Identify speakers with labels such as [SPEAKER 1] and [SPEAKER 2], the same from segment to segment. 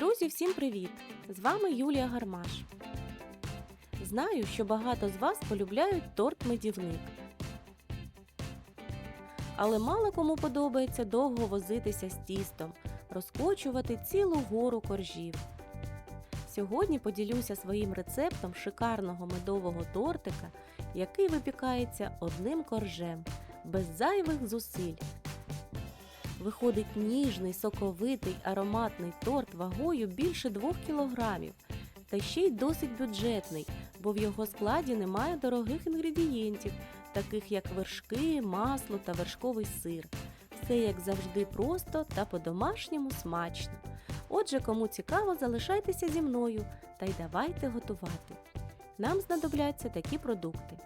[SPEAKER 1] Друзі, всім привіт! З вами Юлія Гармаш. Знаю, що багато з вас полюбляють торт медівник. Але мало кому подобається довго возитися з тістом, розкочувати цілу гору коржів. Сьогодні поділюся своїм рецептом шикарного медового тортика, який випікається одним коржем, без зайвих зусиль. Виходить ніжний, соковитий, ароматний торт вагою більше 2 кілограмів. Та ще й досить бюджетний, бо в його складі немає дорогих інгредієнтів, таких як вершки, масло та вершковий сир. Все як завжди просто та по-домашньому смачно. Отже, кому цікаво, залишайтеся зі мною та й давайте готувати. Нам знадобляться такі продукти.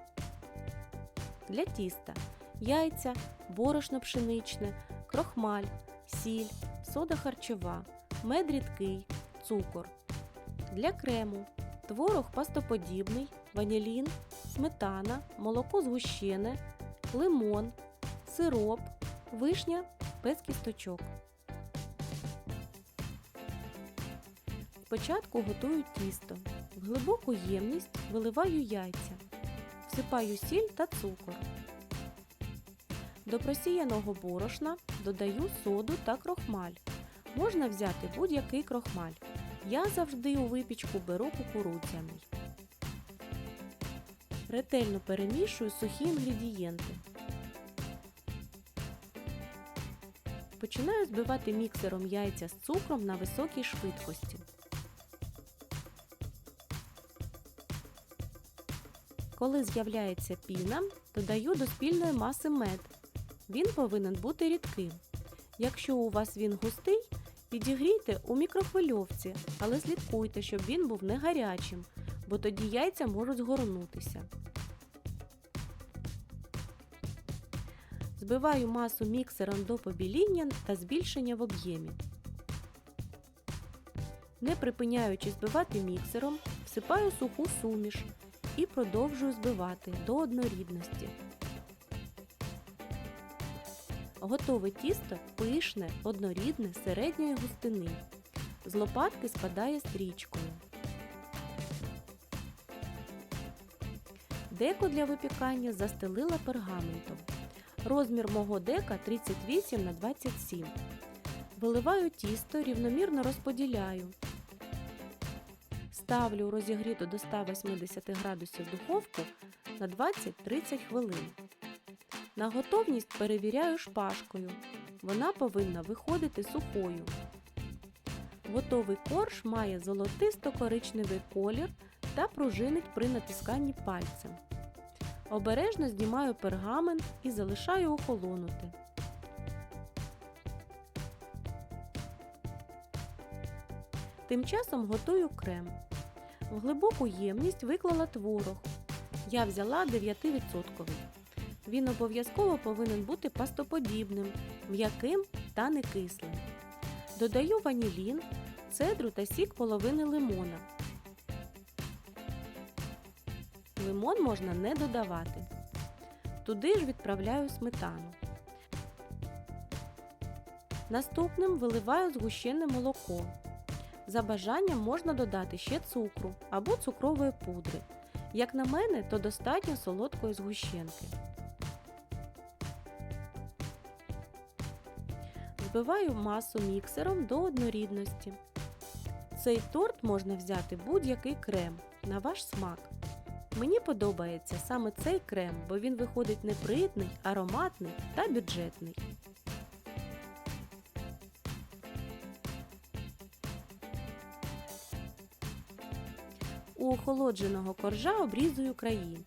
[SPEAKER 1] Для тіста яйця, борошно пшеничне, крохмаль, сіль, сода харчова, мед рідкий, цукор. Для крему творог пастоподібний, ванілін, сметана, молоко згущене, лимон, сироп, вишня без кісточок. Спочатку готую тісто. В глибоку ємність виливаю яйця, всипаю сіль та цукор. До просіяного борошна додаю соду та крохмаль. Можна взяти будь-який крохмаль. Я завжди у випічку беру кукурудзяний. Ретельно перемішую сухі інгредієнти. Починаю збивати міксером яйця з цукром на високій швидкості. Коли з'являється піна, додаю до спільної маси мед. Він повинен бути рідким. Якщо у вас він густий, підігрійте у мікрохвильовці, але слідкуйте, щоб він був не гарячим, бо тоді яйця можуть згорнутися. Збиваю масу міксером до побіління та збільшення в об'ємі. Не припиняючи збивати міксером, всипаю суху суміш і продовжую збивати до однорідності. Готове тісто пишне, однорідне середньої густини. З лопатки спадає стрічкою. Деко для випікання застелила пергаментом. Розмір мого дека 38 на 27. Виливаю тісто, рівномірно розподіляю. Ставлю розігріту до 180 градусів духовку на 20-30 хвилин. На готовність перевіряю шпажкою. Вона повинна виходити сухою. Готовий корж має золотисто-коричневий колір та пружинить при натисканні пальцем. Обережно знімаю пергамент і залишаю охолонути. Тим часом готую крем. В глибоку ємність виклала творог. Я взяла 9%. Він обов'язково повинен бути пастоподібним, м'яким та не кислим. Додаю ванілін, цедру та сік половини лимона. Лимон можна не додавати. Туди ж відправляю сметану. Наступним виливаю згущене молоко. За бажанням можна додати ще цукру або цукрової пудри. Як на мене, то достатньо солодкої згущенки. Збиваю масу міксером до однорідності. Цей торт можна взяти будь-який крем на ваш смак. Мені подобається саме цей крем, бо він виходить непритний, ароматний та бюджетний. У охолодженого коржа обрізую краї.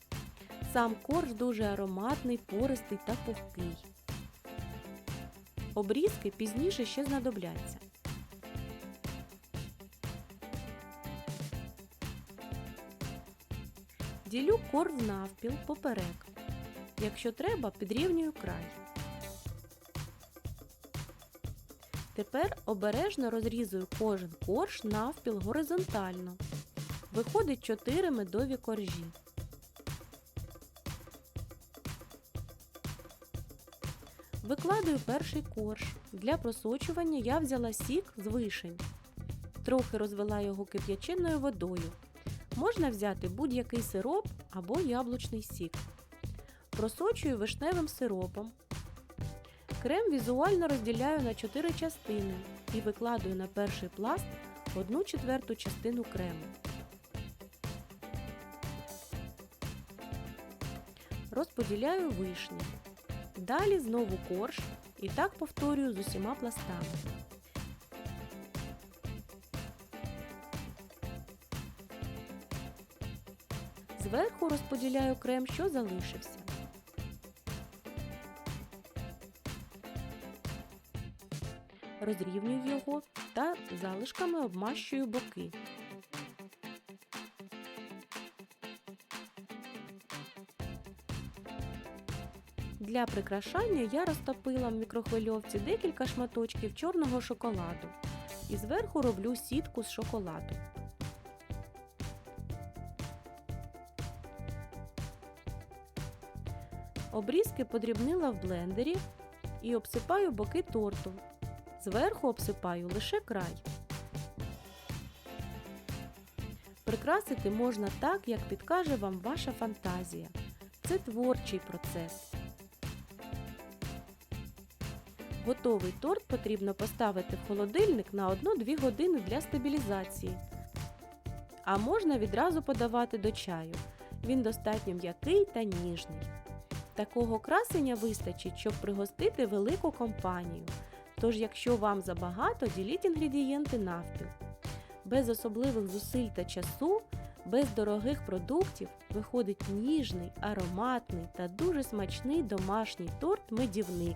[SPEAKER 1] Сам корж дуже ароматний, пористий та пухкий. Обрізки пізніше ще знадобляться. Ділю корж навпіл поперек. Якщо треба, підрівнюю край. Тепер обережно розрізую кожен корж навпіл горизонтально. Виходить 4 медові коржі. Викладаю перший корж. Для просочування я взяла сік з вишень. трохи розвела його кип'яченою водою. Можна взяти будь-який сироп або яблучний сік. Просочую вишневим сиропом. Крем візуально розділяю на 4 частини і викладаю на перший пласт 1 четверту частину крему. Розподіляю вишні. Далі знову корж і так повторюю з усіма пластами. Зверху розподіляю крем, що залишився. Розрівнюю його та залишками обмащую боки. Для прикрашання я розтопила в мікрохвильовці декілька шматочків чорного шоколаду і зверху роблю сітку з шоколаду. Обрізки подрібнила в блендері і обсипаю боки торту. Зверху обсипаю лише край. Прикрасити можна так, як підкаже вам ваша фантазія. Це творчий процес. Готовий торт потрібно поставити в холодильник на 1-2 години для стабілізації. А можна відразу подавати до чаю. Він достатньо м'який та ніжний. Такого красення вистачить, щоб пригостити велику компанію. Тож, якщо вам забагато, діліть інгредієнти навпіл. Без особливих зусиль та часу, без дорогих продуктів виходить ніжний, ароматний та дуже смачний домашній торт-медівник.